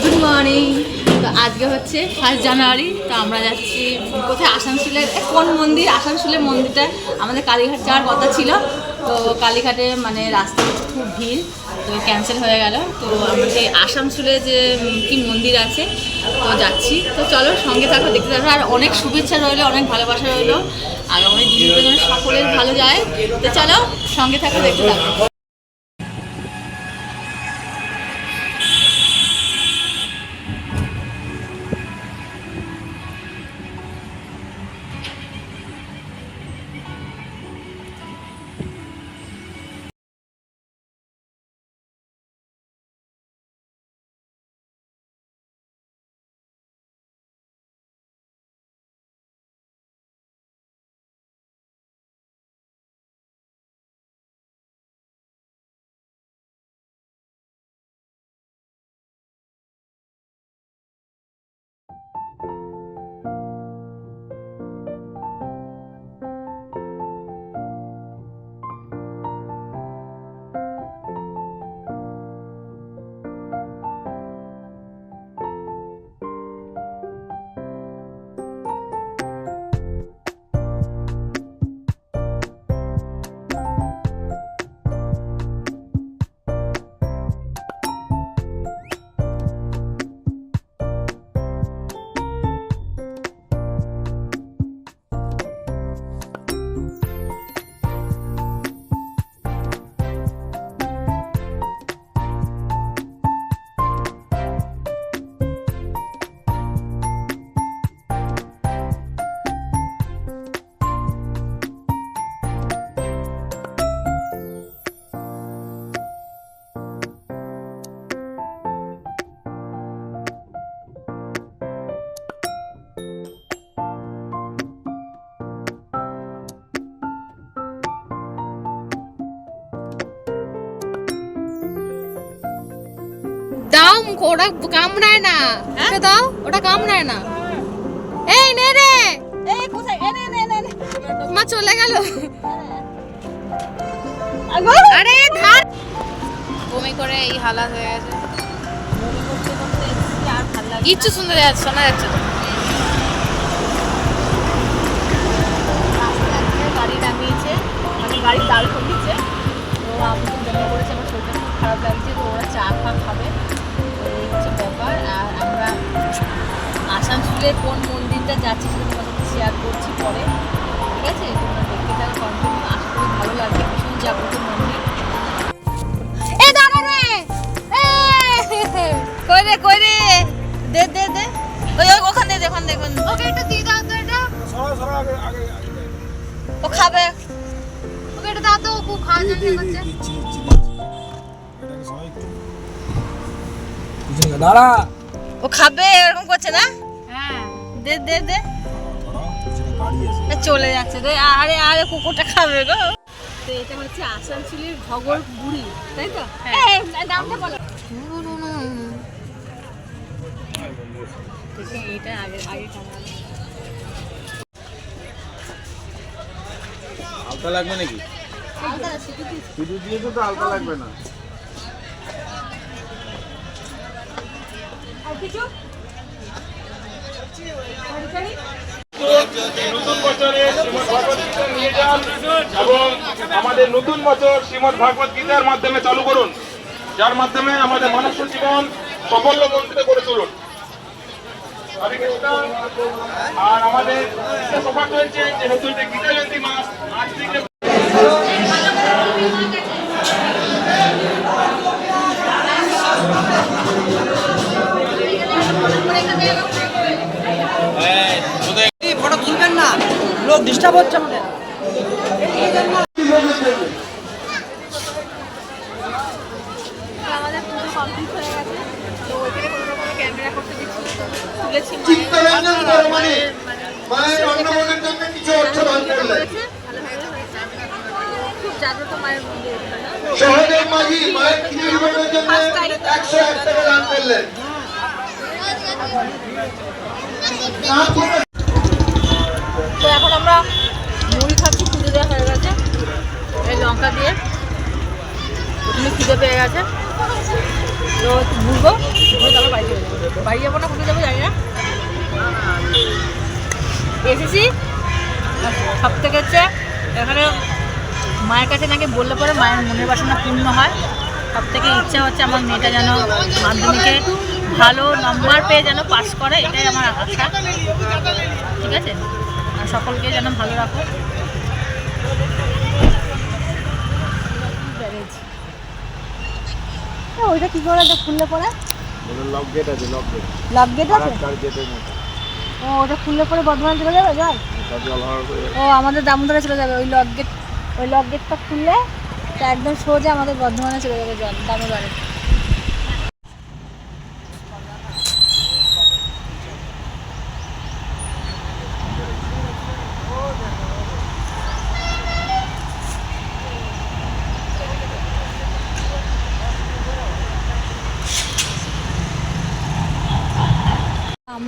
Good morning তো আজকে হচ্ছে ফার্স্ট জানুয়ারি তো আমরা যাচ্ছি কোথায়? আসানসোলের কোন মন্দির? আসানসোলের মন্দিরটা আমাদের কালীঘাট যাওয়ার কথা ছিল। তো কালীঘাটে মানে রাস্তায় খুব ভিড়, তো ক্যান্সেল হয়ে গেল। তো আমরা আসানসোলে যে কি মন্দির আছে, তো যাচ্ছি। তো চলো সঙ্গে থাকো, দেখতে থাকো। আর অনেক শুভেচ্ছা রইল, অনেক ভালোবাসা রইল। আর অনেক দিদিদের জন্য সকলের ভালো যায়। তো চলো সঙ্গে থাকো, দেখতে থাকো। ওটা কামড়ায় না। ওটা দাও? ওটা কামড়ায় না। এই নে রে। এই কোথায়? এ নে নে নে নে। মা চলে গেল। আরে ধার। বমি করে এই হালাত হয়ে গেছে। আর ভালো লাগে কিচ্ছু শুনতে যাচ্ছে শোনা যাচ্ছে না। গাড়ি নামিয়েছে মানে গাড়ি দাঁড় করিয়েছে তো আমাকে জমা করেছে আমার শরীরটা খুব খারাপ লাগছে তো ওরা চা ফা খাবে। আসানসোলে কোন মন্দিরটা যাচ্ছি সেটা তোমার সাথে শেয়ার করছি পরে। ঠিক আছে? তোমরা দেখতে থাকো কন্টিনিউ আশা করি ভালো লাগবে। ভীষণ যাবতীয় মন্দির। এ দাঁড়া রে! কই রে কই রে? দে দে দে। ওই ওই ওখানে দে ওখানে দে ওকে একটু দিয়ে দাও তো এটা। ও খাবে। ওকে এটা দাও তো ও খুব খাওয়ার জন্য দাঁড়া ও খাবে এরকম করছে না? দে দে দে। চলে যাচ্ছে রে। আরে আরে কুকুরটা খাবে গো। তো এটা হচ্ছে আসানসোলের ঘগর বুড়ি তাই তো? এই, নামটা বলো। এটা আগে আগে আলতা লাগবে নাকি? শুধু দিয়েছ তো আলতা লাগবে না। নতুন আমাদের নতুন বছর শ্রীমদ ভগবত গীতার মাধ্যমে চালু করুন। যার মাধ্যমে আমাদের মানব জীবন সাফল্য মন্ত্রিত করে তুলুন। আর আমাদের হয়েছে গীতা জয়ন্তী মাস, আজ থেকে তুলেছি চিত্তরঞ্জন বর্মণী মানে মায়ের অন্নমোদের জন্য কিছু অর্থ দান করলেন সহদেব মাঝি মায়ের খিচুড়ি জন্য একশো এক টাকা দান করলেন নাম করে তো এখন আমরা মুড়ি খাচ্ছি পুজো দেওয়া হয়ে গেছে এই লঙ্কা দিয়ে প্রথমে খিদে পেয়ে গেছে। তো একটু ঘুরবো, ঘুরে তারপর বাড়ি যাব। বাড়ি যাব না কোথায় যাব, জানি না। এসেছি। সব থেকে হচ্ছে, এখানে মায়ের কাছে নাকি বললে পরে মায়ের মনের বাসনা পূর্ণ হয়। সব থেকে ইচ্ছা হচ্ছে আমার মেয়েটা যেন মাধ্যমিকে ভালো নম্বর পেয়ে যেন পাস করে, এটাই আমার আশা। ঠিক আছে? আর সকলকে যেন ভালো রাখো। ওইটা কি করে খুললে পরে? লক গেট আছে লক গেট লক গেট আছে? কার গেটের মতো। ও ওটা খুললে পরে বর্ধমান চলে যাবে জল ও আমাদের দামোদরে চলে যাবে ওই লক গেট ওই লক গেটটা খুললে একদম সোজা আমাদের বর্ধমানে চলে যাবে জল দামোদরে।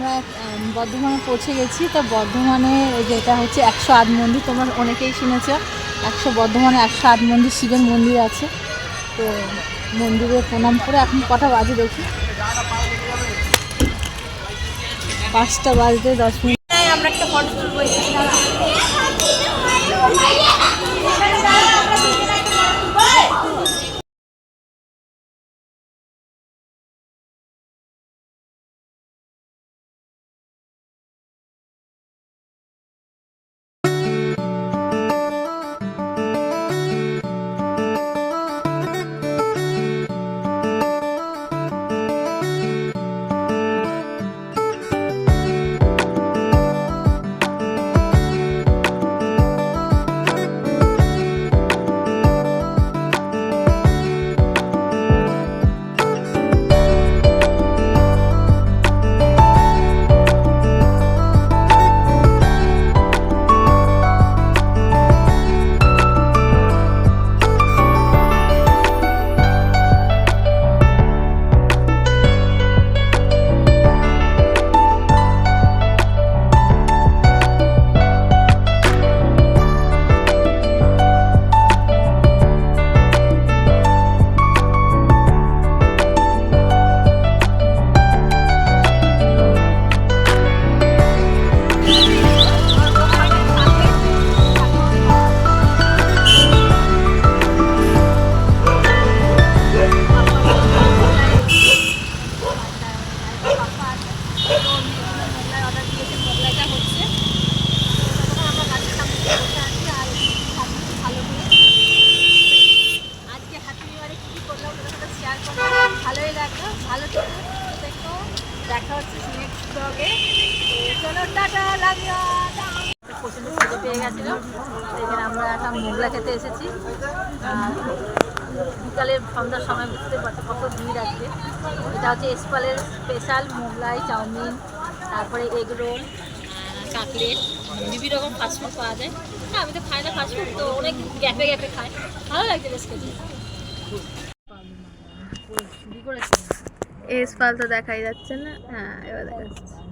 আমরা বর্ধমানে পৌঁছে গেছি। তো বর্ধমানে যেটা হচ্ছে একশো আট মন্দির, তোমরা অনেকেই শুনেছ, একশো বর্ধমানে একশো আট মন্দির, শিবের মন্দির আছে। তো মন্দিরে প্রণাম করে এখন কটা বাজে দেখি। পাঁচটা বাজতে দশ মিনিট। আমরা একটা ফটো তুলবো গেছিল। এখানে আমরা একটা মোগলা খেতে এসেছি। আর বিকালের সন্ধ্যার সময় বুঝতে পারছ কত ভিড় আজকে। এটা হচ্ছে এসপালের স্পেশাল মোগলাই চাউমিন, তারপরে এগ রোল কাটলেট বিভিন্ন রকম ফাস্টফুড পাওয়া যায়। হ্যাঁ আমি তো খাই না ফাস্টফুড তো অনেক গ্যাপে গ্যাপে খাই। ভালো লাগছে বেশ খেতে। এসপাল তো দেখাই যাচ্ছে না। হ্যাঁ এবার দেখা যাচ্ছে